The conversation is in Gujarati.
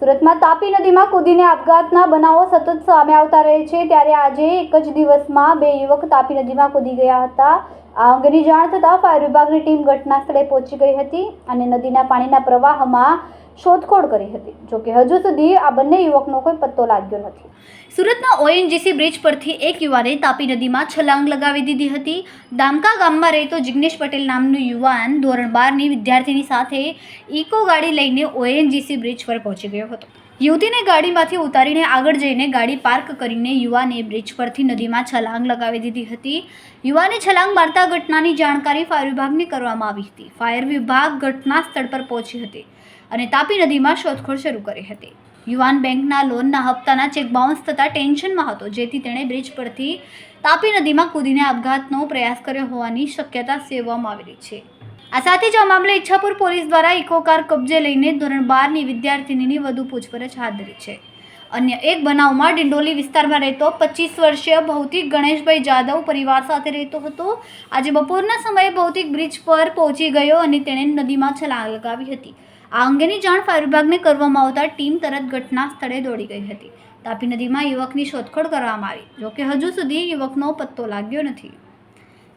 સુરતમાં તાપી નદીમાં કૂદીને આપઘાતના બનાવો સતત સામે આવતા રહે છે. ત્યારે આજે એક જ દિવસમાં બે યુવક તાપી નદીમાં કૂદી ગયા હતા. આ અંગેની જાણ થતાં ફાયર વિભાગની ટીમ ઘટના સ્થળે પહોંચી ગઈ હતી અને નદીના પાણીના પ્રવાહમાં શોધખોળ કરી હતી. જોકે હજુ સુધી આ બંને યુવકનો કોઈ પત્તો લાગ્યો નથી. સુરતના ઓએનજીસી બ્રિજ પરથી એક યુવાને તાપી નદીમાં છલાંગ લગાવી દીધી હતી. દામકા ગામમાં રહેતો જિગ્નેશ પટેલ નામનો યુવાન ધોરણ બારની વિદ્યાર્થીની સાથે ઇકો ગાડી લઈને ઓએનજીસી બ્રિજ પર પહોંચી ગયો હતો. યુવતીને ગાડીમાંથી ઉતારીને આગળ જઈને ગાડી પાર્ક કરીને યુવાને બ્રિજ પરથી નદીમાં છલાંગ લગાવી દીધી હતી. યુવાને છલાંગ મારતા ઘટનાની જાણકારી ફાયર વિભાગને કરવામાં આવી હતી. ફાયર વિભાગ ઘટના સ્થળ પર પહોંચી હતી અને તાપી નદીમાં શોધખોળ શરૂ કરી હતી. યુવાન બેંકના લોનના હપ્તાના ચેક બાઉન્સ થતાં ટેન્શનમાં હતો, જેથી તેણે બ્રિજ પરથી તાપી નદીમાં કૂદીને આપઘાતનો પ્રયાસ કર્યો હોવાની શક્યતા સેવવામાં આવેલી છે. આ સાથે જ આ મામલે ઈચ્છાપુર પોલીસ દ્વારા ઇકો કાર કબજે લઈને ધોરણ બારની વિદ્યાર્થિનીની વધુ પૂછપરછ હાથ ધરી છે. અન્ય એક બનાવમાં ડિંડોલી વિસ્તારમાં રહેતો પચીસ વર્ષીય ભૌતિક ગણેશભાઈ જાદવ પરિવાર સાથે રહેતો હતો. આજે બપોરના સમયે ભૌતિક બ્રિજ પર પહોંચી ગયો અને તેણે નદીમાં છલાંગ લગાવી હતી. આ અંગેની જાણ ફાયર વિભાગને કરવામાં આવતા ટીમ તરત ઘટના સ્થળે દોડી ગઈ હતી. તાપી નદીમાં યુવકની શોધખોળ કરવામાં આવી, જોકે હજુ સુધી યુવકનો પત્તો લાગ્યો નથી.